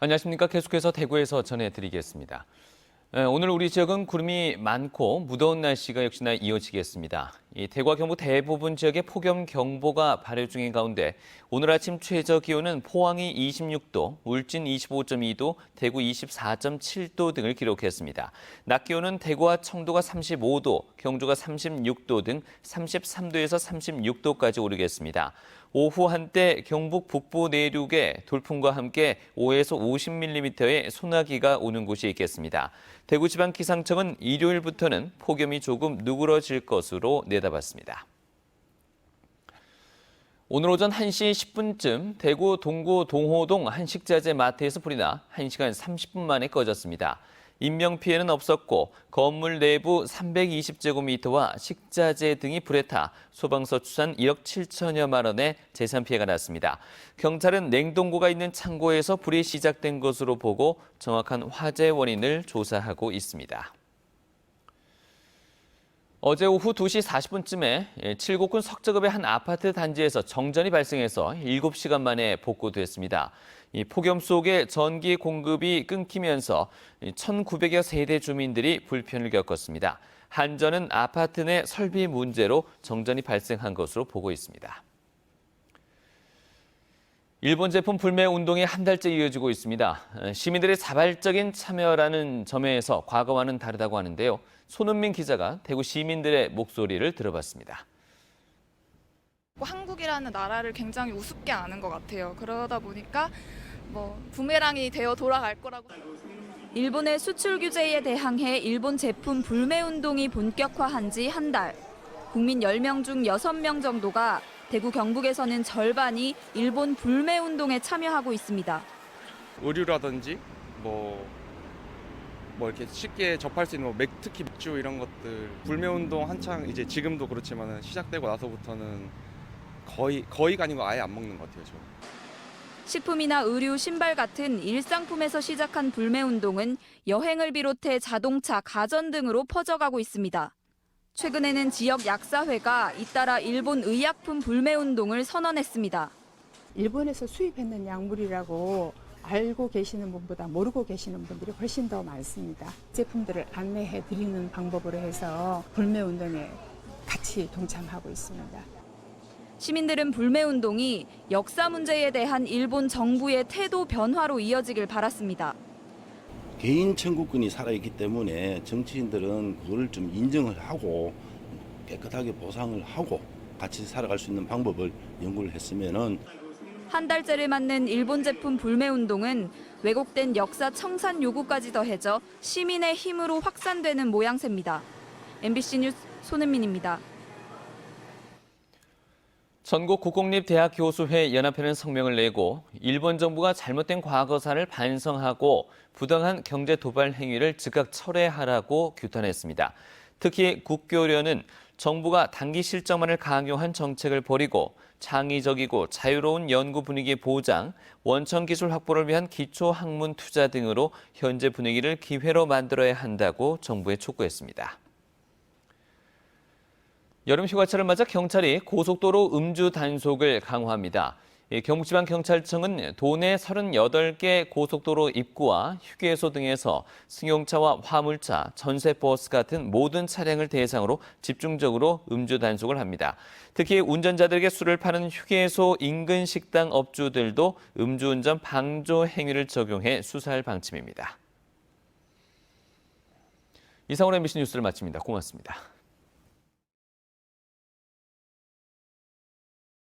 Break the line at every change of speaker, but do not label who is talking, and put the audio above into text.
안녕하십니까. 계속해서 대구에서 전해드리겠습니다. 에, 오늘 우리 지역은 구름이 많고 무더운 날씨가 역시나 이어지겠습니다. 이 대구와 경북 대부분 지역에 폭염 경보가 발효 중인 가운데 오늘 아침 최저 기온은 포항이 26도, 울진 25.2도, 대구 24.7도 등을 기록했습니다. 낮 기온은 대구와 청도가 35도, 경주가 36도 등 33도에서 36도까지 오르겠습니다. 오후 한때 경북 북부 내륙에 돌풍과 함께 5에서 50mm의 소나기가 오는 곳이 있겠습니다. 대구지방기상청은 일요일부터는 폭염이 조금 누그러질 것으로 내다 봤습니다. 오늘 오전 1시 10분쯤 대구 동구 동호동 한식자재 마트에서 불이 나 1시간 30분 만에 꺼졌습니다. 인명피해는 없었고 건물 내부 320제곱미터와 식자재 등이 불에 타 소방서 추산 1억 7천여만 원의 재산 피해가 났습니다. 경찰은 냉동고가 있는 창고에서 불이 시작된 것으로 보고 정확한 화재 원인을 조사하고 있습니다. 어제 오후 2시 40분쯤에 칠곡군 석저급의 한 아파트 단지에서 정전이 발생해서 7시간 만에 복구됐습니다. 이 폭염 속에 전기 공급이 끊기면서 1,900여 세대 주민들이 불편을 겪었습니다. 한전은 아파트 내 설비 문제로 정전이 발생한 것으로 보고 있습니다. 일본 제품 불매 운동이 한 달째 이어지고 있습니다. 시민들의 자발적인 참여라는 점에서 과거와는 다르다고 하는데요. 손은민 기자가 대구 시민들의 목소리를 들어봤습니다.
한국이라는 나라를 굉장히 우습게 아는 것 같아요. 그러다 보니까 뭐 부메랑이 되어 돌아갈 거라고.
일본의 수출 규제에 대항해 일본 제품 불매 운동이 본격화한 지 한 달. 국민 10명 중 6명 정도가 대구 경북에서는 절반이 일본 불매 운동에 참여하고 있습니다.
의류라든지 뭐, 뭐 이렇게 쉽게 접할 수 있는 뭐 맥, 특히 맥주 이런 것들 불매 운동 한창 이제 지금도 그렇지만 시작되고 나서부터는 거의 거의가 아니고 아예 안 먹는 것 같아요. 저.
식품이나 의류, 신발 같은 일상품에서 시작한 불매 운동은 여행을 비롯해 자동차, 가전 등으로 퍼져가고 있습니다. 최근에는 지역 약사회가 잇따라 일본 의약품 불매 운동을 선언했습니다.
일본에서 수입했는 약물이라고 알고 계시는 분보다 모르고 계시는 분들이 훨씬 더 많습니다. 제품들을 안내해 드리는 방법으로 해서 불매 운동에 같이 동참하고 있습니다.
시민들은 불매 운동이 역사 문제에 대한 일본 정부의 태도 변화로 이어지길 바랐습니다.
개인 청구권이 살아있기 때문에 정치인들은 그걸 좀 인정을 하고 깨끗하게 보상을 하고 같이 살아갈 수 있는 방법을 연구를 했으면은
한 달째를 맞는 일본 제품 불매 운동은 왜곡된 역사 청산 요구까지 더해져 시민의 힘으로 확산되는 모양새입니다. MBC 뉴스 손은민입니다.
전국 국공립대학 교수회 연합회는 성명을 내고 일본 정부가 잘못된 과거사를 반성하고 부당한 경제 도발 행위를 즉각 철회하라고 규탄했습니다. 특히 국교련은 정부가 단기 실적만을 강요한 정책을 버리고 창의적이고 자유로운 연구 분위기 보장, 원천 기술 확보를 위한 기초 학문 투자 등으로 현재 분위기를 기회로 만들어야 한다고 정부에 촉구했습니다. 여름 휴가철을 맞아 경찰이 고속도로 음주 단속을 강화합니다. 경북지방경찰청은 도내 38개 고속도로 입구와 휴게소 등에서 승용차와 화물차, 전세버스 같은 모든 차량을 대상으로 집중적으로 음주 단속을 합니다. 특히 운전자들에게 술을 파는 휴게소 인근 식당 업주들도 음주운전 방조 행위를 적용해 수사할 방침입니다. 이상으로 MBC 뉴스를 마칩니다. 고맙습니다.